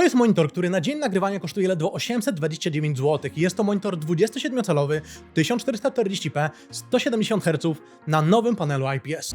To jest monitor, który na dzień nagrywania kosztuje ledwo 829 zł. Jest to monitor 27-calowy, 1440p, 170 Hz na nowym panelu IPS.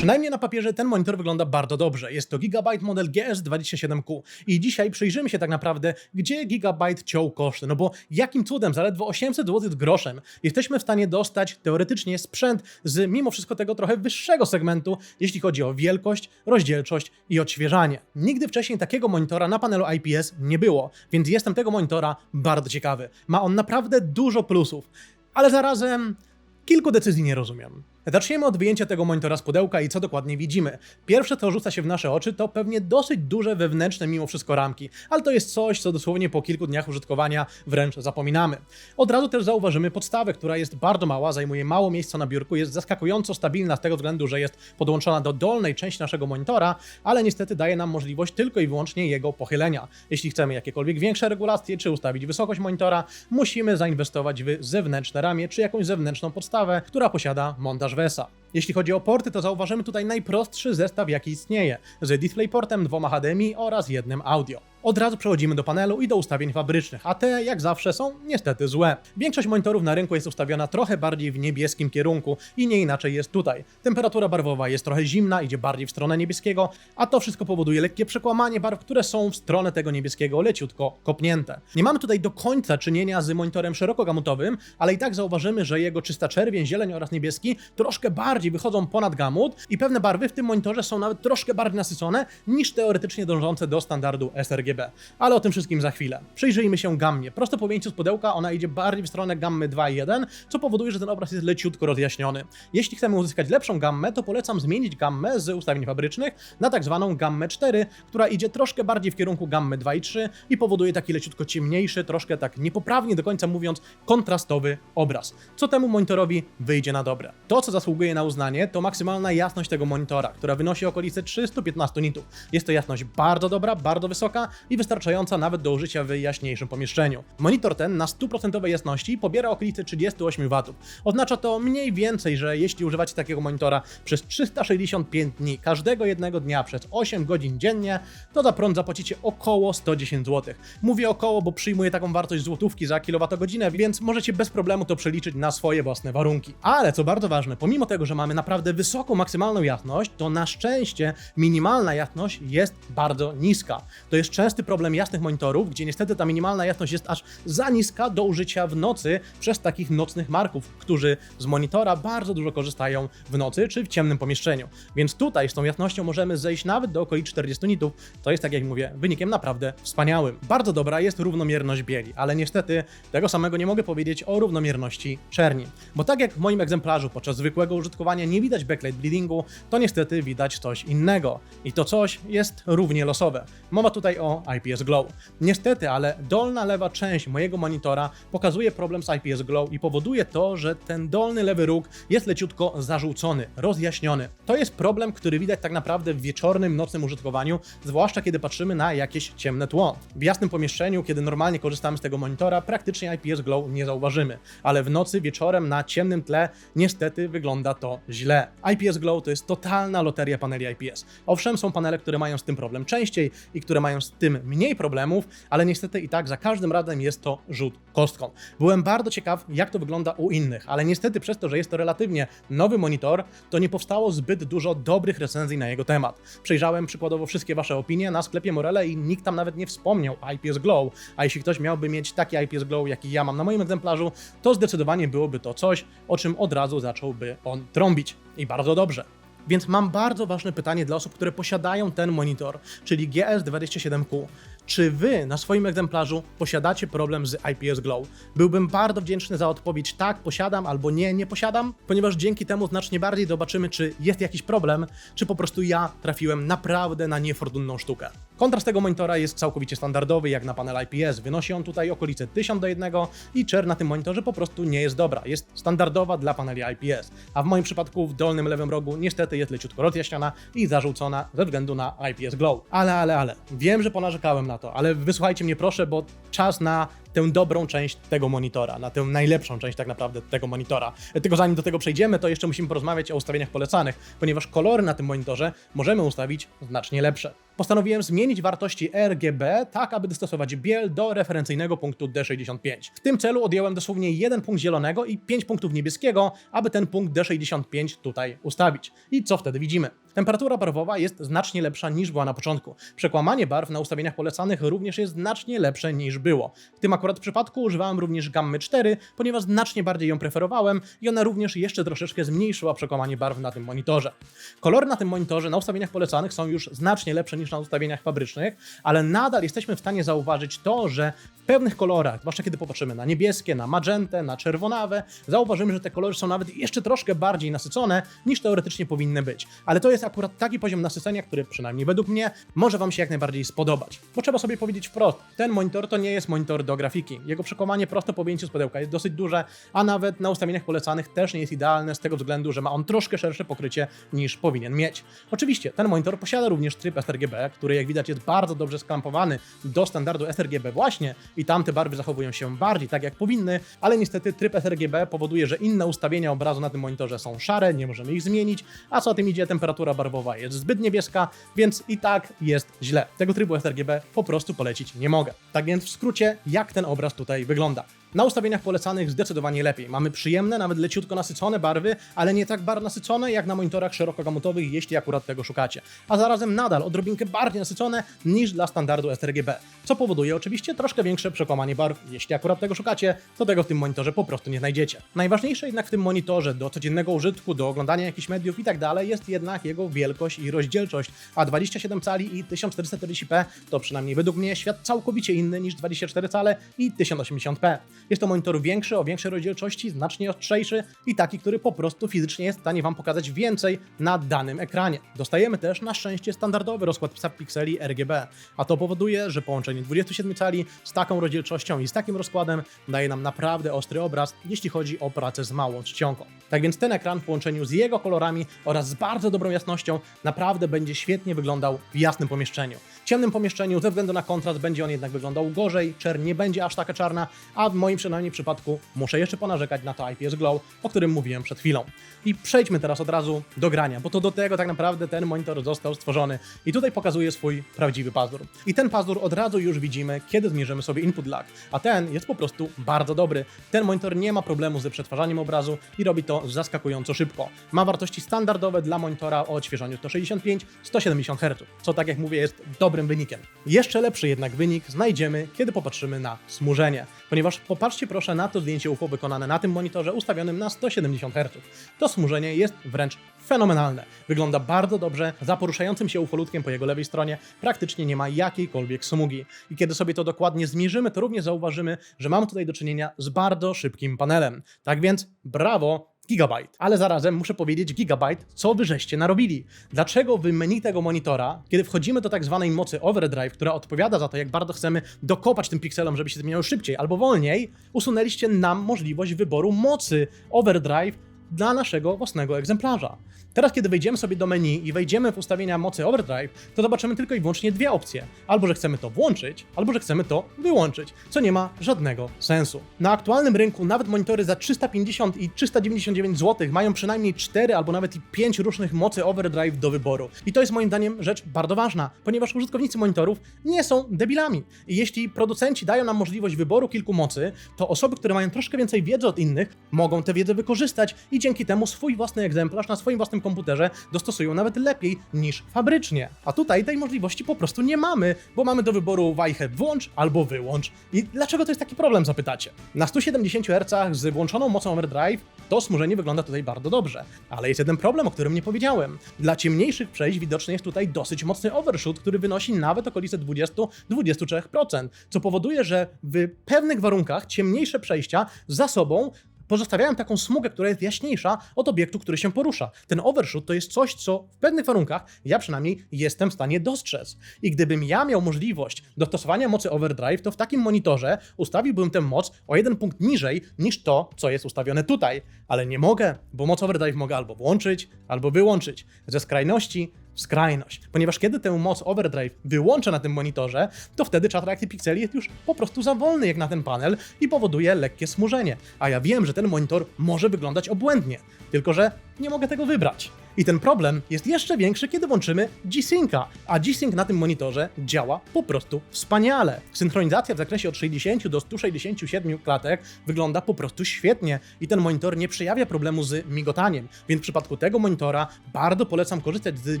Przynajmniej na papierze ten monitor wygląda bardzo dobrze. Jest to Gigabyte model GS27Q. I dzisiaj przyjrzymy się tak naprawdę, gdzie Gigabyte ciął koszty. No bo jakim cudem za ledwo 800 zł groszem jesteśmy w stanie dostać teoretycznie sprzęt z mimo wszystko tego trochę wyższego segmentu, jeśli chodzi o wielkość, rozdzielczość i odświeżanie. Nigdy wcześniej takiego monitora na panelu IPS nie było, więc jestem tego monitora bardzo ciekawy. Ma on naprawdę dużo plusów, ale zarazem kilku decyzji nie rozumiem. Zaczniemy od wyjęcia tego monitora z pudełka i co dokładnie widzimy. Pierwsze, co rzuca się w nasze oczy, to pewnie dosyć duże wewnętrzne mimo wszystko ramki, ale to jest coś, co dosłownie po kilku dniach użytkowania wręcz zapominamy. Od razu też zauważymy podstawę, która jest bardzo mała, zajmuje mało miejsca na biurku, jest zaskakująco stabilna z tego względu, że jest podłączona do dolnej części naszego monitora, ale niestety daje nam możliwość tylko i wyłącznie jego pochylenia. Jeśli chcemy jakiekolwiek większe regulacje, czy ustawić wysokość monitora, musimy zainwestować w zewnętrzne ramię, czy jakąś zewnętrzną podstawę, która posiada montaż VESA. Jeśli chodzi o porty, to zauważymy tutaj najprostszy zestaw, jaki istnieje, z DisplayPortem, dwoma HDMI oraz jednym audio. Od razu przechodzimy do panelu i do ustawień fabrycznych, a te, jak zawsze, są niestety złe. Większość monitorów na rynku jest ustawiona trochę bardziej w niebieskim kierunku i nie inaczej jest tutaj. Temperatura barwowa jest trochę zimna, idzie bardziej w stronę niebieskiego, a to wszystko powoduje lekkie przekłamanie barw, które są w stronę tego niebieskiego leciutko kopnięte. Nie mamy tutaj do końca czynienia z monitorem szerokogamutowym, ale i tak zauważymy, że jego czysta czerwień, zieleń oraz niebieski troszkę bardziej wychodzą ponad gamut i pewne barwy w tym monitorze są nawet troszkę bardziej nasycone niż teoretycznie dążące do standardu sRGB. Ale o tym wszystkim za chwilę. Przyjrzyjmy się gammie. Prosto po wyjęciu z pudełka ona idzie bardziej w stronę gammy 2.1, co powoduje, że ten obraz jest leciutko rozjaśniony. Jeśli chcemy uzyskać lepszą gammę, to polecam zmienić gammę z ustawień fabrycznych na tak zwaną gammę 4, która idzie troszkę bardziej w kierunku gammy 2.3 i powoduje taki leciutko ciemniejszy, troszkę tak niepoprawnie do końca mówiąc, kontrastowy obraz. Co temu monitorowi wyjdzie na dobre. To, co zasługuje na uznanie, to maksymalna jasność tego monitora, która wynosi okolice 315 nitów. Jest to jasność bardzo dobra, bardzo wysoka i wystarczająca nawet do użycia w jaśniejszym pomieszczeniu. Monitor ten na 100% jasności pobiera okolice 38 W. Oznacza to mniej więcej, że jeśli używacie takiego monitora przez 365 dni, każdego jednego dnia przez 8 godzin dziennie, to za prąd zapłacicie około 110 zł. Mówię około, bo przyjmuję taką wartość złotówki za kilowatogodzinę, więc możecie bez problemu to przeliczyć na swoje własne warunki. Ale co bardzo ważne, pomimo tego, że mamy naprawdę wysoką maksymalną jasność, to na szczęście minimalna jasność jest bardzo niska. To jest częsty problem jasnych monitorów, gdzie niestety ta minimalna jasność jest aż za niska do użycia w nocy przez takich nocnych marków, którzy z monitora bardzo dużo korzystają w nocy czy w ciemnym pomieszczeniu. Więc tutaj z tą jasnością możemy zejść nawet do okolic 40 nitów. To jest, tak jak mówię, wynikiem naprawdę wspaniałym. Bardzo dobra jest równomierność bieli, ale niestety tego samego nie mogę powiedzieć o równomierności czerni. Bo tak jak w moim egzemplarzu podczas zwykłego użytkowania nie widać backlight bleedingu, to niestety widać coś innego. I to coś jest równie losowe. Mowa tutaj o IPS Glow. Niestety, ale dolna lewa część mojego monitora pokazuje problem z IPS Glow i powoduje to, że ten dolny lewy róg jest leciutko zarzucony, rozjaśniony. To jest problem, który widać tak naprawdę w wieczornym, nocnym użytkowaniu, zwłaszcza kiedy patrzymy na jakieś ciemne tło. W jasnym pomieszczeniu, kiedy normalnie korzystamy z tego monitora, praktycznie IPS Glow nie zauważymy, ale w nocy, wieczorem na ciemnym tle niestety wygląda to źle. IPS Glow to jest totalna loteria paneli IPS. Owszem, są panele, które mają z tym problem częściej i które mają z tym mniej problemów, ale niestety i tak za każdym razem jest to rzut kostką. Byłem bardzo ciekaw, jak to wygląda u innych, ale niestety przez to, że jest to relatywnie nowy monitor, to nie powstało zbyt dużo dobrych recenzji na jego temat. Przejrzałem przykładowo wszystkie Wasze opinie na sklepie Morele i nikt tam nawet nie wspomniał IPS Glow, a jeśli ktoś miałby mieć taki IPS Glow, jaki ja mam na moim egzemplarzu, to zdecydowanie byłoby to coś, o czym od razu zacząłby on trąbić. I bardzo dobrze. Więc mam bardzo ważne pytanie dla osób, które posiadają ten monitor, czyli GS27Q. Czy wy na swoim egzemplarzu posiadacie problem z IPS Glow? Byłbym bardzo wdzięczny za odpowiedź tak, posiadam albo nie, nie posiadam, ponieważ dzięki temu znacznie bardziej zobaczymy, czy jest jakiś problem, czy po prostu ja trafiłem naprawdę na niefortunną sztukę. Kontrast tego monitora jest całkowicie standardowy, jak na panel IPS. Wynosi on tutaj okolice 1000 do 1 i czer na tym monitorze po prostu nie jest dobra. Jest standardowa dla paneli IPS. A w moim przypadku w dolnym lewym rogu niestety jest leciutko rozjaśniona i zarzucona ze względu na IPS Glow. Ale, ale, ale. Wiem, że ponarzekałem na to, ale wysłuchajcie mnie proszę, bo czas na tę dobrą część tego monitora, na tę najlepszą część tak naprawdę tego monitora. Tylko zanim do tego przejdziemy, to jeszcze musimy porozmawiać o ustawieniach polecanych, ponieważ kolory na tym monitorze możemy ustawić znacznie lepsze. Postanowiłem zmienić wartości RGB tak, aby dostosować biel do referencyjnego punktu D65. W tym celu odjąłem dosłownie jeden punkt zielonego i 5 punktów niebieskiego, aby ten punkt D65 tutaj ustawić. I co wtedy widzimy? Temperatura barwowa jest znacznie lepsza niż była na początku. Przekłamanie barw na ustawieniach polecanych również jest znacznie lepsze niż było. W tym akurat przypadku używałem również gammy 4, ponieważ znacznie bardziej ją preferowałem i ona również jeszcze troszeczkę zmniejszyła przekłamanie barw na tym monitorze. Kolory na tym monitorze na ustawieniach polecanych są już znacznie lepsze niż na ustawieniach fabrycznych, ale nadal jesteśmy w stanie zauważyć to, że w pewnych kolorach, zwłaszcza kiedy popatrzymy na niebieskie, na magentę, na czerwonawe, zauważymy, że te kolory są nawet jeszcze troszkę bardziej nasycone niż teoretycznie powinny być. Ale to jest akurat taki poziom nasycenia, który przynajmniej według mnie może Wam się jak najbardziej spodobać. Bo trzeba sobie powiedzieć wprost, ten monitor to nie jest monitor do grafiki. Jego przekłamanie prosto po wyjęciu z pudełka jest dosyć duże, a nawet na ustawieniach polecanych też nie jest idealne z tego względu, że ma on troszkę szersze pokrycie niż powinien mieć. Oczywiście ten monitor posiada również tryb sRGB, który jak widać jest bardzo dobrze sklampowany do standardu sRGB właśnie i tam te barwy zachowują się bardziej tak jak powinny, ale niestety tryb sRGB powoduje, że inne ustawienia obrazu na tym monitorze są szare, nie możemy ich zmienić, a co za tym idzie temperatura barwowa jest zbyt niebieska, więc i tak jest źle. Tego trybu sRGB po prostu polecić nie mogę. Tak więc w skrócie, jak ten obraz tutaj wygląda. Na ustawieniach polecanych zdecydowanie lepiej. Mamy przyjemne, nawet leciutko nasycone barwy, ale nie tak bardzo nasycone jak na monitorach szerokogamutowych, jeśli akurat tego szukacie. A zarazem nadal odrobinkę bardziej nasycone niż dla standardu sRGB, co powoduje oczywiście troszkę większe przekłamanie barw. Jeśli akurat tego szukacie, to tego w tym monitorze po prostu nie znajdziecie. Najważniejsze jednak w tym monitorze do codziennego użytku, do oglądania jakichś mediów i tak dalej jest jednak jego wielkość i rozdzielczość, a 27 cali i 1440p to przynajmniej według mnie świat całkowicie inny niż 24 cale i 1080p. Jest to monitor większy, o większej rozdzielczości, znacznie ostrzejszy i taki, który po prostu fizycznie jest w stanie Wam pokazać więcej na danym ekranie. Dostajemy też na szczęście standardowy rozkład pikseli RGB, a to powoduje, że połączenie 27 cali z taką rozdzielczością i z takim rozkładem daje nam naprawdę ostry obraz, jeśli chodzi o pracę z małą czcionką. Tak więc ten ekran w połączeniu z jego kolorami oraz z bardzo dobrą jasnością naprawdę będzie świetnie wyglądał w jasnym pomieszczeniu. W ciemnym pomieszczeniu ze względu na kontrast będzie on jednak wyglądał gorzej, czern nie będzie aż taka czarna, a w moim przynajmniej przypadku muszę jeszcze ponarzekać na to IPS Glow, o którym mówiłem przed chwilą. I przejdźmy teraz od razu do grania, bo to do tego tak naprawdę ten monitor został stworzony i tutaj pokazuje swój prawdziwy pazur. I ten pazur od razu już widzimy, kiedy zmierzymy sobie input lag, a ten jest po prostu bardzo dobry. Ten monitor nie ma problemu ze przetwarzaniem obrazu i robi to zaskakująco szybko. Ma wartości standardowe dla monitora o odświeżaniu 165-170 Hz, co tak jak mówię jest dobrym wynikiem. Jeszcze lepszy jednak wynik znajdziemy, kiedy popatrzymy na smużenie, ponieważ popatrzcie proszę na to zdjęcie UFO wykonane na tym monitorze ustawionym na 170 Hz. To smużenie jest wręcz fenomenalne. Wygląda bardzo dobrze, za poruszającym się ufolutkiem po jego lewej stronie praktycznie nie ma jakiejkolwiek smugi. I kiedy sobie to dokładnie zmierzymy, to również zauważymy, że mamy tutaj do czynienia z bardzo szybkim panelem. Tak więc brawo, Gigabyte. Ale zarazem muszę powiedzieć Gigabyte, co wy żeście narobili. Dlaczego w menu tego monitora, kiedy wchodzimy do tak zwanej mocy overdrive, która odpowiada za to, jak bardzo chcemy dokopać tym pikselom, żeby się zmieniały szybciej albo wolniej, usunęliście nam możliwość wyboru mocy overdrive dla naszego własnego egzemplarza. Teraz, kiedy wejdziemy sobie do menu i wejdziemy w ustawienia mocy overdrive, to zobaczymy tylko i wyłącznie dwie opcje. Albo, że chcemy to włączyć, albo, że chcemy to wyłączyć, co nie ma żadnego sensu. Na aktualnym rynku nawet monitory za 350 i 399 zł mają przynajmniej 4 albo nawet i 5 różnych mocy overdrive do wyboru. I to jest moim zdaniem rzecz bardzo ważna, ponieważ użytkownicy monitorów nie są debilami. I jeśli producenci dają nam możliwość wyboru kilku mocy, to osoby, które mają troszkę więcej wiedzy od innych, mogą tę wiedzę wykorzystać i dzięki temu swój własny egzemplarz na swoim własnym komputerze dostosują nawet lepiej niż fabrycznie. A tutaj tej możliwości po prostu nie mamy, bo mamy do wyboru wajchę włącz albo wyłącz. I dlaczego to jest taki problem, zapytacie? Na 170 Hz z włączoną mocą overdrive to smużenie wygląda tutaj bardzo dobrze. Ale jest jeden problem, o którym nie powiedziałem. Dla ciemniejszych przejść widoczny jest tutaj dosyć mocny overshoot, który wynosi nawet okolice 20-23%, co powoduje, że w pewnych warunkach ciemniejsze przejścia za sobą pozostawiają taką smugę, która jest jaśniejsza od obiektu, który się porusza. Ten overshoot to jest coś, co w pewnych warunkach ja przynajmniej jestem w stanie dostrzec. I gdybym ja miał możliwość dostosowania mocy overdrive, to w takim monitorze ustawiłbym tę moc o jeden punkt niżej niż to, co jest ustawione tutaj. Ale nie mogę, bo moc overdrive mogę albo włączyć, albo wyłączyć. Ze skrajności w skrajność. Ponieważ kiedy tę moc overdrive wyłączę na tym monitorze, to wtedy czat reakcji pikseli jest już po prostu za wolny jak na ten panel i powoduje lekkie smużenie. A ja wiem, że ten monitor może wyglądać obłędnie, tylko że nie mogę tego wybrać. I ten problem jest jeszcze większy, kiedy włączymy G-Synca, a G-Sync na tym monitorze działa po prostu wspaniale. Synchronizacja w zakresie od 60 do 167 klatek wygląda po prostu świetnie i ten monitor nie przejawia problemu z migotaniem, więc w przypadku tego monitora bardzo polecam korzystać z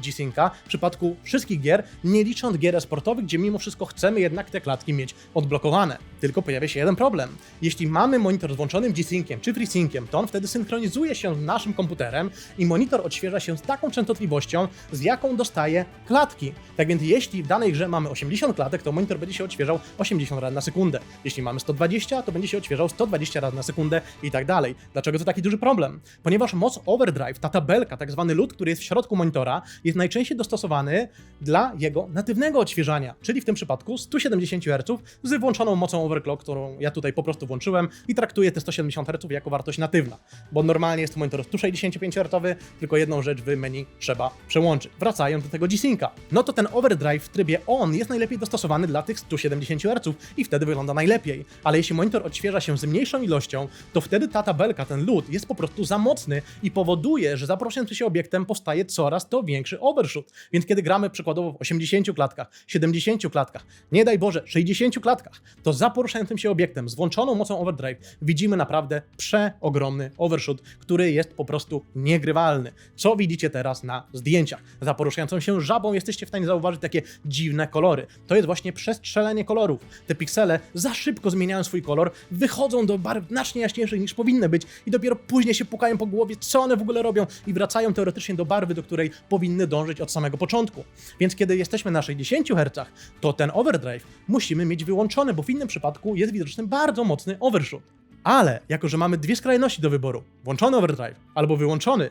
G-Synca w przypadku wszystkich gier, nie licząc gier sportowych, gdzie mimo wszystko chcemy jednak te klatki mieć odblokowane. Tylko pojawia się jeden problem. Jeśli mamy monitor z włączonym G-Synciem czy FreeSynciem, to on wtedy synchronizuje się z naszym komputerem i monitor odświeża się z taką częstotliwością, z jaką dostaje klatki. Tak więc jeśli w danej grze mamy 80 klatek, to monitor będzie się odświeżał 80 razy na sekundę. Jeśli mamy 120, to będzie się odświeżał 120 razy na sekundę i tak dalej. Dlaczego to taki duży problem? Ponieważ moc overdrive, ta tabelka, tak zwany LUT, który jest w środku monitora, jest najczęściej dostosowany dla jego natywnego odświeżania, czyli w tym przypadku 170 Hz z włączoną mocą overclock, którą ja tutaj po prostu włączyłem i traktuję te 170 Hz jako wartość natywna, bo normalnie jest to monitor 165 Hz, tylko jedną rzecz w menu trzeba przełączyć. Wracając do tego G-Synca. No to ten overdrive w trybie on jest najlepiej dostosowany dla tych 170 Hz i wtedy wygląda najlepiej. Ale jeśli monitor odświeża się z mniejszą ilością, to wtedy ta tabelka, ten LUT jest po prostu za mocny i powoduje, że za poruszającym się obiektem powstaje coraz to większy overshoot. Więc kiedy gramy przykładowo w 80 klatkach, 70 klatkach, nie daj Boże, 60 klatkach, to za poruszającym się obiektem z włączoną mocą overdrive widzimy naprawdę przeogromny overshoot, który jest po prostu niegrywalny. Co widzicie teraz na zdjęciach? Za poruszającą się żabą jesteście w stanie zauważyć takie dziwne kolory. To jest właśnie przestrzelenie kolorów. Te piksele za szybko zmieniają swój kolor, wychodzą do barw znacznie jaśniejszych niż powinny być i dopiero później się pukają po głowie, co one w ogóle robią i wracają teoretycznie do barwy, do której powinny dążyć od samego początku. Więc kiedy jesteśmy na 60 Hz, to ten overdrive musimy mieć wyłączony, bo w innym przypadku jest widoczny bardzo mocny overshoot. Ale jako, że mamy dwie skrajności do wyboru, włączony overdrive albo wyłączony,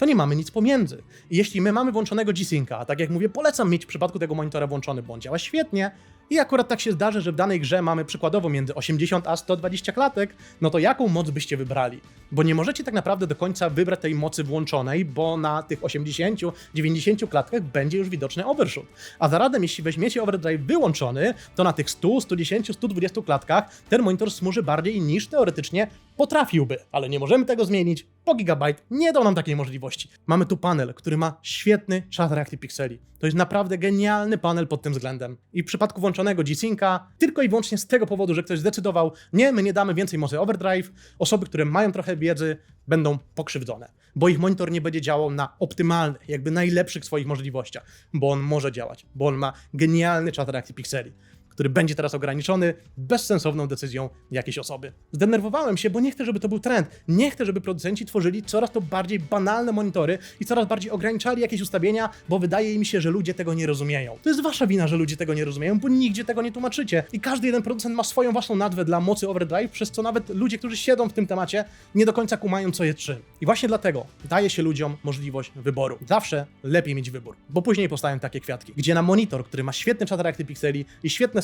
to nie mamy nic pomiędzy. I jeśli my mamy włączonego G-Synca, a tak jak mówię, polecam mieć w przypadku tego monitora włączony, bo on działa świetnie, i akurat tak się zdarzy, że w danej grze mamy przykładowo między 80 a 120 klatek, no to jaką moc byście wybrali? Bo nie możecie tak naprawdę do końca wybrać tej mocy włączonej, bo na tych 80-90 klatkach będzie już widoczny overshoot. A zarazem, jeśli weźmiecie overdrive wyłączony, to na tych 100, 110, 120 klatkach ten monitor smuży bardziej niż teoretycznie potrafiłby. Ale nie możemy tego zmienić, bo Gigabyte nie dał nam takiej możliwości. Mamy tu panel, który ma świetny czas reakcji pikseli. To jest naprawdę genialny panel pod tym względem. I w przypadku włączonego G-Synca, tylko i wyłącznie z tego powodu, że ktoś zdecydował, nie, my nie damy więcej mocy overdrive, osoby, które mają trochę wiedzy, będą pokrzywdzone, bo ich monitor nie będzie działał na optymalnych, jakby najlepszych swoich możliwościach, bo on może działać, bo on ma genialny czas reakcji pikseli który będzie teraz ograniczony bezsensowną decyzją jakiejś osoby. Zdenerwowałem się, bo nie chcę, żeby to był trend. Nie chcę, żeby producenci tworzyli coraz to bardziej banalne monitory i coraz bardziej ograniczali jakieś ustawienia, bo wydaje mi się, że ludzie tego nie rozumieją. To jest wasza wina, że ludzie tego nie rozumieją, bo nigdzie tego nie tłumaczycie. I każdy jeden producent ma swoją własną nazwę dla mocy overdrive, przez co nawet ludzie, którzy siedzą w tym temacie, nie do końca kumają, co jest czym. I właśnie dlatego daje się ludziom możliwość wyboru. Zawsze lepiej mieć wybór, bo później powstają takie kwiatki, gdzie na monitor, który ma świetny czat reakcji pikseli i świetne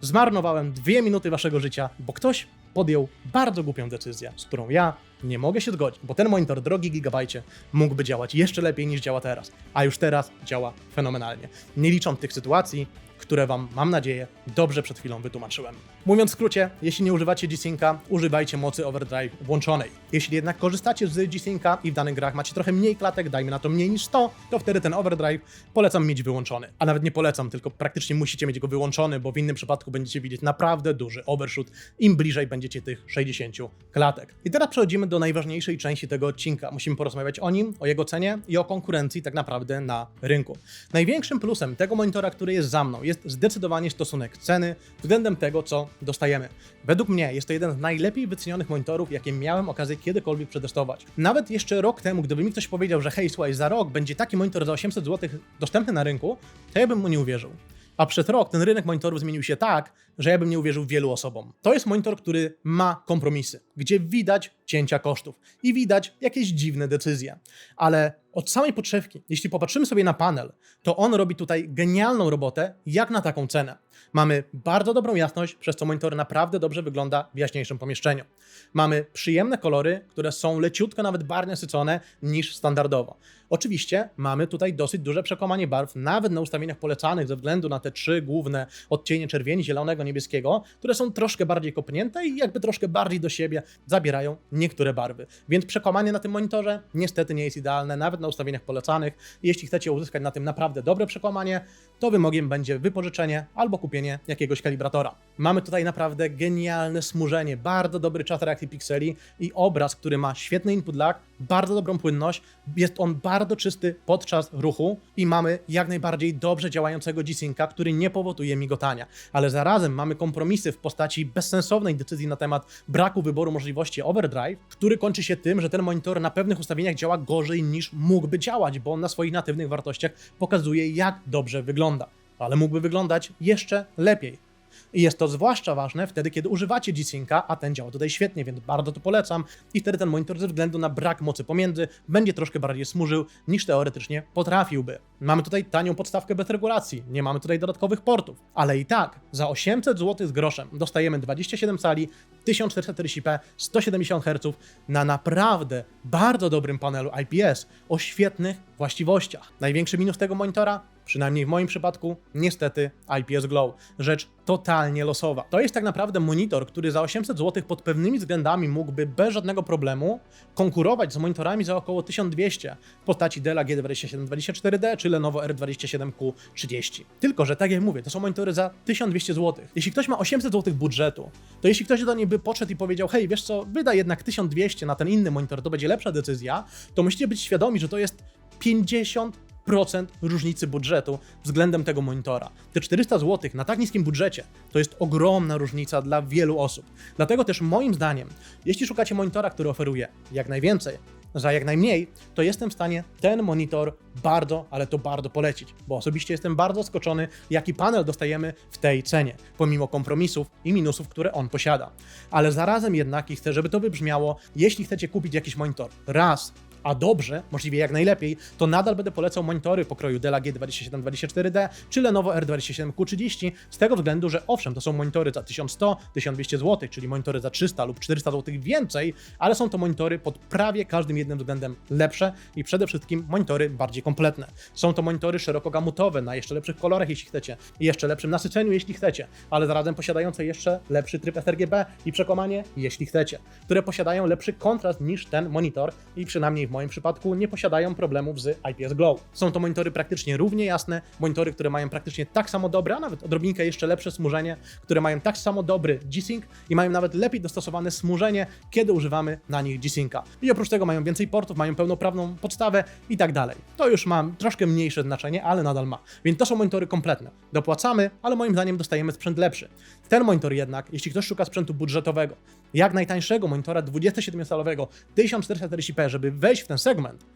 zmarnowałem dwie minuty waszego życia, bo ktoś podjął bardzo głupią decyzję, z którą ja nie mogę się zgodzić, bo ten monitor, drogi gigabajcie, mógłby działać jeszcze lepiej niż działa teraz, a już teraz działa fenomenalnie. Nie licząc tych sytuacji, które Wam, mam nadzieję, dobrze przed chwilą wytłumaczyłem. Mówiąc w skrócie, jeśli nie używacie G-Synca, używajcie mocy overdrive włączonej. Jeśli jednak korzystacie z G-Synca i w danych grach macie trochę mniej klatek, dajmy na to mniej niż 100, to wtedy ten overdrive polecam mieć wyłączony. A nawet nie polecam, tylko praktycznie musicie mieć go wyłączony, bo w innym przypadku będziecie widzieć naprawdę duży overshoot, im bliżej będziecie tych 60 klatek. I teraz przechodzimy do najważniejszej części tego odcinka. Musimy porozmawiać o nim, o jego cenie i o konkurencji tak naprawdę na rynku. Największym plusem tego monitora, który jest za mną, jest zdecydowanie stosunek ceny względem tego, co dostajemy. Według mnie jest to jeden z najlepiej wycenionych monitorów, jakie miałem okazję kiedykolwiek przetestować. Nawet jeszcze rok temu, gdyby mi ktoś powiedział, że hej, słuchaj, za rok będzie taki monitor za 800 zł dostępny na rynku, to ja bym mu nie uwierzył. A przez rok ten rynek monitorów zmienił się tak, że ja bym nie uwierzył wielu osobom. To jest monitor, który ma kompromisy, gdzie widać cięcia kosztów i widać jakieś dziwne decyzje. Ale od samej podszewki, jeśli popatrzymy sobie na panel, to on robi tutaj genialną robotę, jak na taką cenę. Mamy bardzo dobrą jasność, przez co monitor naprawdę dobrze wygląda w jaśniejszym pomieszczeniu. Mamy przyjemne kolory, które są leciutko nawet bardziej nasycone niż standardowo. Oczywiście mamy tutaj dosyć duże przekomanie barw, nawet na ustawieniach polecanych, ze względu na te trzy główne odcienie czerwieni, zielonego, niebieskiego, które są troszkę bardziej kopnięte i jakby troszkę bardziej do siebie zabierają niektóre barwy. Więc przekomanie na tym monitorze niestety nie jest idealne, nawet na ustawieniach polecanych. Jeśli chcecie uzyskać na tym naprawdę dobre przekomanie, to wymogiem będzie wypożyczenie albo kupienie jakiegoś kalibratora. Mamy tutaj naprawdę genialne smużenie, bardzo dobry czas reakcji pikseli i obraz, który ma świetny input lag, bardzo dobrą płynność, jest on bardzo czysty podczas ruchu i mamy jak najbardziej dobrze działającego G-Synca, który nie powoduje migotania. Ale zarazem mamy kompromisy w postaci bezsensownej decyzji na temat braku wyboru możliwości overdrive, który kończy się tym, że ten monitor na pewnych ustawieniach działa gorzej niż mógłby działać, bo on na swoich natywnych wartościach pokazuje jak dobrze wygląda. Ale mógłby wyglądać jeszcze lepiej. I jest to zwłaszcza ważne wtedy, kiedy używacie G-Synca, a ten działa tutaj świetnie, więc bardzo to polecam. I wtedy ten monitor ze względu na brak mocy pomiędzy będzie troszkę bardziej smużył niż teoretycznie potrafiłby. Mamy tutaj tanią podstawkę bez regulacji, nie mamy tutaj dodatkowych portów, ale i tak za 800 zł z groszem dostajemy 27 cali, 1440p, 170 Hz na naprawdę bardzo dobrym panelu IPS o świetnych właściwościach. Największy minus tego monitora? Przynajmniej w moim przypadku, niestety IPS Glow. Rzecz totalnie losowa. To jest tak naprawdę monitor, który za 800 zł pod pewnymi względami mógłby bez żadnego problemu konkurować z monitorami za około 1200 w postaci Della G2724D czy Lenovo R27Q30. Tylko, że tak jak mówię, to są monitory za 1200 zł. Jeśli ktoś ma 800 zł budżetu, to jeśli ktoś do niej by podszedł i powiedział, hej, wiesz co, wydaj jednak 1200 na ten inny monitor, to będzie lepsza decyzja, to musicie być świadomi, że to jest 50 procent różnicy budżetu względem tego monitora. Te 400 zł na tak niskim budżecie to jest ogromna różnica dla wielu osób. Dlatego też moim zdaniem, jeśli szukacie monitora, który oferuje jak najwięcej, za jak najmniej, to jestem w stanie ten monitor bardzo, ale to bardzo polecić, bo osobiście jestem bardzo skoczony, jaki panel dostajemy w tej cenie, pomimo kompromisów i minusów, które on posiada. Ale zarazem jednak i chcę, żeby to wybrzmiało, jeśli chcecie kupić jakiś monitor raz, a dobrze, możliwie jak najlepiej, to nadal będę polecał monitory pokroju Della G2724D czy Lenovo R27Q30 z tego względu, że owszem, to są monitory za 1100-1200 zł, czyli monitory za 300 lub 400 zł więcej, ale są to monitory pod prawie każdym jednym względem lepsze i przede wszystkim monitory bardziej kompletne. Są to monitory szerokogamutowe na jeszcze lepszych kolorach, jeśli chcecie, i jeszcze lepszym nasyceniu, jeśli chcecie, ale zarazem posiadające jeszcze lepszy tryb sRGB i przekomanie, jeśli chcecie, które posiadają lepszy kontrast niż ten monitor i przynajmniej w moim przypadku nie posiadają problemów z IPS Glow. Są to monitory praktycznie równie jasne, monitory, które mają praktycznie tak samo dobre, a nawet odrobinkę jeszcze lepsze smużenie, które mają tak samo dobry G-Sync i mają nawet lepiej dostosowane smużenie, kiedy używamy na nich G-Synca. I oprócz tego mają więcej portów, mają pełnoprawną podstawę i tak dalej. To już ma troszkę mniejsze znaczenie, ale nadal ma. Więc to są monitory kompletne. Dopłacamy, ale moim zdaniem dostajemy sprzęt lepszy. Ten monitor jednak, jeśli ktoś szuka sprzętu budżetowego, jak najtańszego monitora 27-calowego 1440p, żeby wejść w ten segment,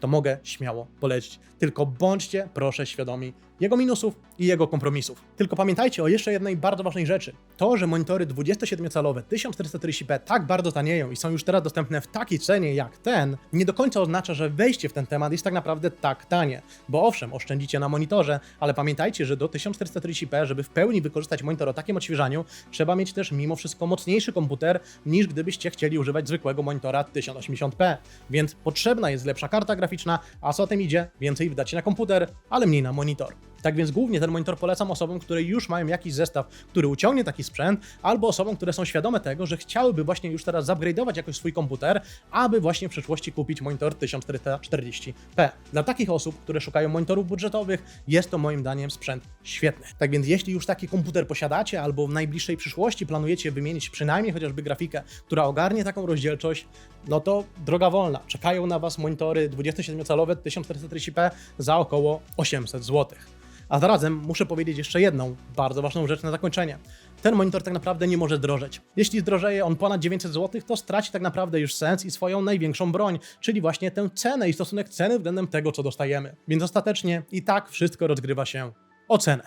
to mogę śmiało polecić. Tylko bądźcie, proszę, świadomi jego minusów i jego kompromisów. Tylko pamiętajcie o jeszcze jednej bardzo ważnej rzeczy. To, że monitory 27-calowe 1440p tak bardzo tanieją i są już teraz dostępne w takiej cenie jak ten, nie do końca oznacza, że wejście w ten temat jest tak naprawdę tak tanie. Bo owszem, oszczędzicie na monitorze, ale pamiętajcie, że do 1440p, żeby w pełni wykorzystać monitor o takim odświeżaniu, trzeba mieć też mimo wszystko mocniejszy komputer, niż gdybyście chcieli używać zwykłego monitora 1080p. Więc potrzebna jest lepsza karta graficzna, a co o tym idzie, więcej wydacie na komputer, ale mniej na monitor. Tak więc głównie ten monitor polecam osobom, które już mają jakiś zestaw, który uciągnie taki sprzęt, albo osobom, które są świadome tego, że chciałyby właśnie już teraz zupgrade'ować jakoś swój komputer, aby właśnie w przyszłości kupić monitor 1440p. Dla takich osób, które szukają monitorów budżetowych, jest to moim zdaniem sprzęt świetny. Tak więc jeśli już taki komputer posiadacie, albo w najbliższej przyszłości planujecie wymienić przynajmniej chociażby grafikę, która ogarnie taką rozdzielczość, no to droga wolna. Czekają na Was monitory 27-calowe 1440p za około 800 zł. A zarazem muszę powiedzieć jeszcze jedną bardzo ważną rzecz na zakończenie. Ten monitor tak naprawdę nie może drożeć. Jeśli zdrożeje on ponad 900 zł, to straci tak naprawdę już sens i swoją największą broń, czyli właśnie tę cenę i stosunek ceny względem tego, co dostajemy. Więc ostatecznie i tak wszystko rozgrywa się o cenę.